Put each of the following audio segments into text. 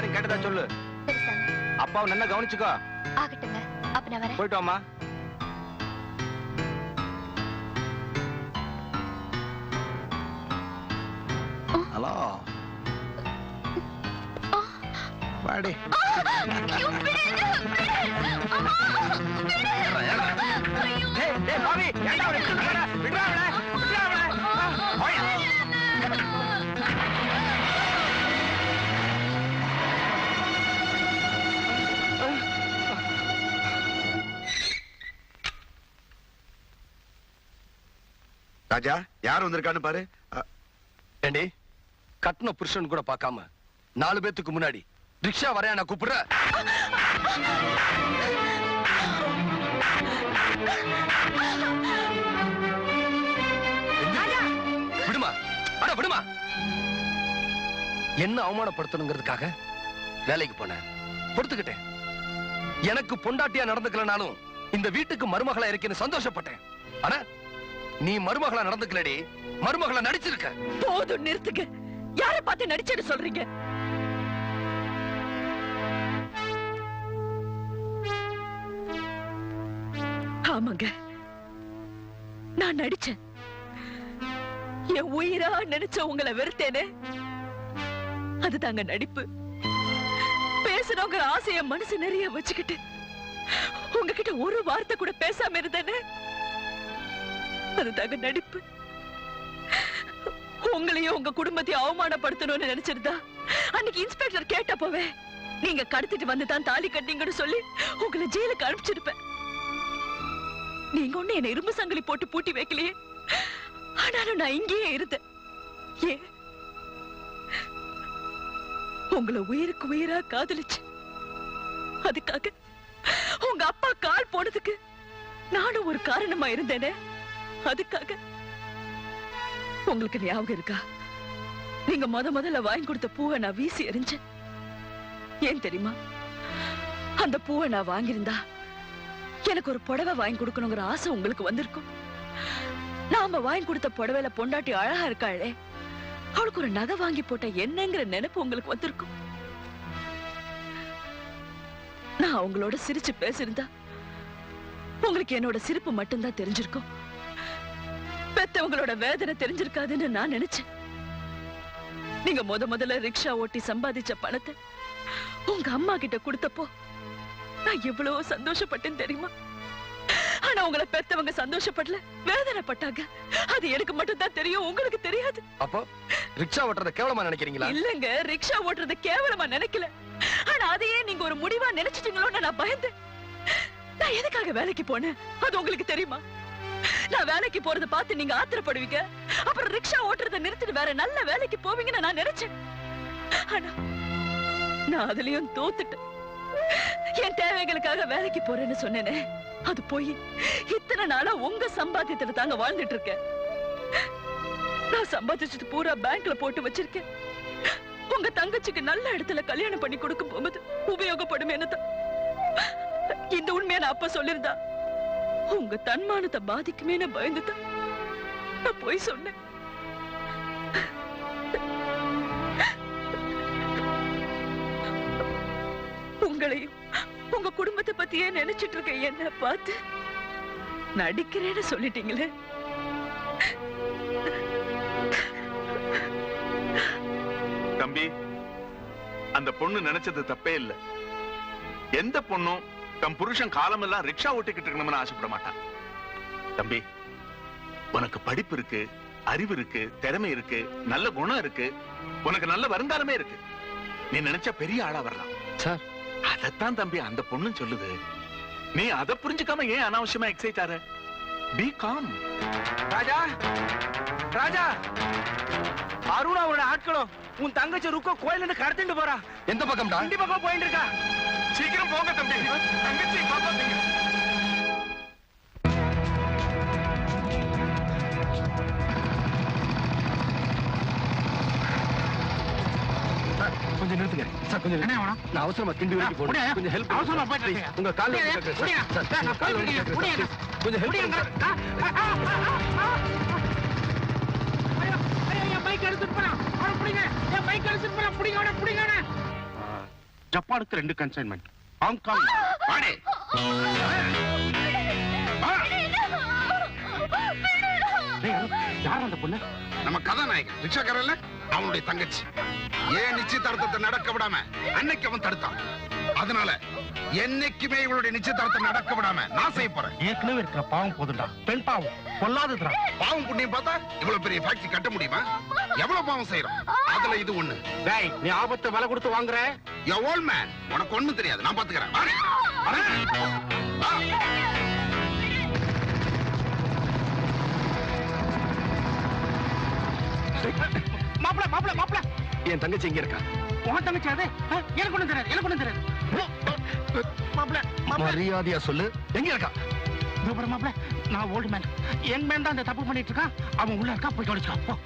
எல்லாரும் கேட்டதா சொல்லு? அப்பாவை நல்லா கவனிச்சுக்கோ. ஆகட்டுங்க. அப்ப நான் வரேன். போயிட்டு வாமா ஹலோ வாடி. பாவி, ஏன்டா அவனை ராஜா யார் வந்திருக்கான்னு பாரு. ஏண்டி கட்டின புருஷன் கூட பார்க்காம நாலு பேத்துக்கு முன்னாடி ரிக்ஷா வரையா நான் கூப்பிடுற. விடுமா அட விடுமா. என்ன அவமானப்படுத்தணுங்கிறதுக்காக வேலைக்கு போனேன் பொறுத்துக்கிட்டேன் எனக்கு பொண்டாட்டியா நடந்துக்கலனாலும் இந்த வீட்டுக்கு மருமகளா இருக்கேன்னு சந்தோஷப்பட்டேன். ஆனா நீ மருமகளா நடந்துக்கலடி. மருமகளா நடிச்சிருக்க. போதும் நிறுத்துங்க. யார பார்த்து நடிச்சேன்னு சொல்றீங்க? ஆமாங்க. நான் நடிச்சேன். என் உயிரா நினைச்ச உங்களை வெறுத்தேனே. அதுதாங்க நடிப்பு. பேசணுங்க ஆசைய மனசு நிறைய வச்சுக்கிட்டு உங்ககிட்ட ஒரு வார்த்தை கூட பேசாம இருந்தேனே. அதுதாங்க நடிப்பு. உங்களையும் உங்க குடும்பத்தையும் அவமானப்படுத்தணும்னு நினைச்சிருந்தா அன்னைக்கு இன்ஸ்பெக்டர் கேட்டப்பவே நீங்க கடத்திட்டு வந்து தான் தாலி கட்டிங்கன்னு சொல்லி உங்களை ஜெயிலுக்கு அனுப்பிச்சிருப்பேன். நீங்க ஒண்ணு என்ன இரும்பு சங்கிலி போட்டு பூட்டி வைக்கலையே. ஆனாலும் நான் இங்கேயே இருந்தேன். ஏன் உங்களை உயிருக்கு உயிரா காதலிச்சு. அதுக்காக உங்க அப்பா கால் போனதுக்கு நானும் ஒரு காரணமா இருந்தேனே. அதுக்காக உங்களுக்கு ஞாபகம் இருக்கா? நீங்க முத முதல்ல வாங்கி கொடுத்த பூவை நான் வீசி எறிஞ்சேன். ஏன் தெரியுமா? அந்த பூவை நான் வாங்கியிருந்தா எனக்கு ஒரு புடவை வாங்கி கொடுக்கணுங்கிற ஆசை உங்களுக்கு வந்திருக்கும். நாம வாங்கி கொடுத்த புடவையில பொண்டாட்டி அழகா இருக்காளே அவளுக்கு ஒரு நகை வாங்கி போட்ட என்னங்கிற நினைப்பு உங்களுக்கு வந்திருக்கும். நான் அவங்களோட சிரிச்சு பேசியிருந்தா உங்களுக்கு என்னோட சிரிப்பு மட்டும்தான் தெரிஞ்சிருக்கும். பெத்தவங்களோட வேதனை தெரிஞ்சிருக்காதுன்னு நான் நினைச்சேன். நீங்க முத முதல்ல ரிக்ஷா ஓட்டி சம்பாதிச்ச பணத்தை உங்க அம்மா கிட்ட கொடுத்தப்போ நான் எவ்வளவு சந்தோஷப்பட்டேன் தெரியுமா? ஆனா உங்களை பெத்தவங்க சந்தோஷப்படல வேதனைப்பட்டாங்க. அது எனக்கு மட்டும் தான் தெரியும் உங்களுக்கு தெரியாது. அப்போ ரிக்ஷா ஓட்டுறத கேவலமா நினைக்கிறீங்களா? இல்லங்க ரிக்ஷா ஓட்டுறது கேவலமா நினைக்கல. ஆனா அதையே நீங்க ஒரு முடிவா நினைச்சிட்டீங்களோன்னு நான் பயந்தேன். நான் எதுக்காக வேலைக்கு போனேன்? அது உங்களுக்கு தெரியுமா? நான் வேலைக்கு போறத பார்த்து நீங்க ஆத்திரப்படுவீங்க. அப்புறம் ரிக்ஷா ஓட்டுறத நிறுத்திட்டு வேற நல்ல வேலைக்கு போவீங்கன்னு நான் நினைச்சேன். ஆனா நான் அதுலயும் தோத்துட்டேன். என் தேவைகளுக்காக வேலைக்கு போறேன்னு சொன்னேனே. அது போய் இத்தனை நாளா உங்க சம்பாத்தியத்துல தாங்க வாழ்ந்துட்டு இருக்கேன். நான் சம்பாதிச்சது பூரா பேங்க்ல போட்டு வச்சிருக்கேன். உங்க தங்கச்சிக்கு நல்ல இடத்துல கல்யாணம் பண்ணி கொடுக்கும் போகும்போது உபயோகப்படும் என்னதான் இந்த உண்மையை நான் அப்ப சொல்லிருந்தா உங்க தன்மானத்தை பாதிக்குமேன்னு பயந்துதான் நான் போய் சொன்னேன். உங்களையும் உங்க குடும்பத்தை பத்தியே நினைச்சிட்டு இருக்க என்ன பார்த்து நடிக்கிறேன்னு சொல்லிட்டீங்களே. தம்பி அந்த பொண்ணு நினைச்சது தப்பே இல்ல. எந்த பொண்ணும் தம் புருஷன் காலமெல்லாம் ரிக்ஷா ஓட்டிக்கிட்டு இருக்கணும்னு ஆசைப்பட மாட்டான். தம்பி உனக்கு படிப்பு இருக்கு அறிவு இருக்கு திறமை இருக்கு நல்ல குணம் இருக்கு உனக்கு நல்ல வருங்காலமே இருக்கு. நீ நினைச்சா பெரிய ஆளா வரலாம். சார். அதத்தான் தம்பி அந்த பொண்ணு சொல்லுது. நீ அதை புரிஞ்சுக்காம ஏன் அனாவசியமா எக்ஸைட் ஆற? பி காம் ராஜா ராஜா. அருணாவோட ஆட்களும் உன் தங்கச்சி ருக்கோ கோயில இருந்து கடத்திட்டு போறா. எந்த பக்கம்டா வண்டி பக்கம் போயிட்டு இருக்கா சீக்கிரம் போங்க தம்பி தங்கச்சி காப்பாத்துங்க கொஞ்சம் நிறுத்துங்க சார் கொஞ்சம் என்ன வேணும்? நான் அவசரமா கிண்டி வரைக்கும் முடியாது. கொஞ்சம் ஹெல்ப் அவசரமா போயிட்டு. உங்க முடியாது. சார் கொஞ்சம் ஹெல்ப் பைக் எடுத்துட்டு போறான். அவனை பிடிங்க. என் பைக் எடுத்துட்டு போறான். பிடிங்க அவனை, பிடிங்க அவனை. ஜப்பானுக்கு ரெண்டு கன்சைன்மெண்ட் ஹாங்காங் வாடி. யார்? அந்த பொண்ணு? நம்ம கதாநாயகன். ரிக்ஷாக்காரன் அவனுடைய தங்கச்சி. ஏன் நிச்சயதார்த்தத்தை நடக்க விடாம அன்னைக்கு அவன் தடுத்தான்? அதனால என்னைக்குமே இவளுடைய நிச்சயதார்த்தம் நடக்க விடாம நான் செய்ய போறேன். ஏற்கனவே இருக்கிற பாவம் போதும்டா. பெண் பாவம். பொல்லாததுடா. பாவம் புண்ணியம் பார்த்தா இவ்வளவு பெரிய ஃபேக்டரி கட்ட முடியுமா? எவ்வளவு பாவம் செய்யறோம்? அதுல இது ஒண்ணு. டேய் நீ ஆபத்தை விலை கொடுத்து வாங்குற? யோ ஓல்ட் மேன் உனக்கு ஒண்ணும் தெரியாது. நான் பாத்துக்கிறேன். மாப்பிள மாப்பிள மாப்பிள. என் தங்கச்சி இங்க இருக்கா? உன் தங்கச்சி அது? எனக்கு ஒண்ணும் தெரியாது எனக்கு ஒண்ணும் தெரியாது. மரியாதையா சொல்லு. எங்க இருக்கா? இதோ பாரு மாப்பிள நான் ஓல்டு மேன் யங் மேன் தான் அந்த தப்பு பண்ணிட்டு இருக்கான். அவன் உள்ள இருக்கா போய் கவனிச்சுக்கோ.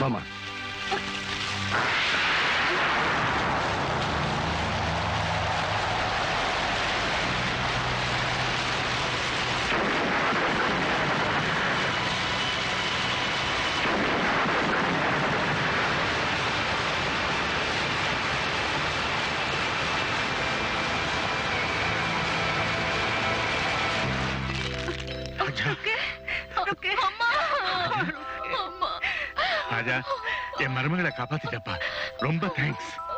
வாமா ராஜா. என் மருமகளை காப்பாத்திட்டப்பா. ரொம்ப தேங்க்ஸ்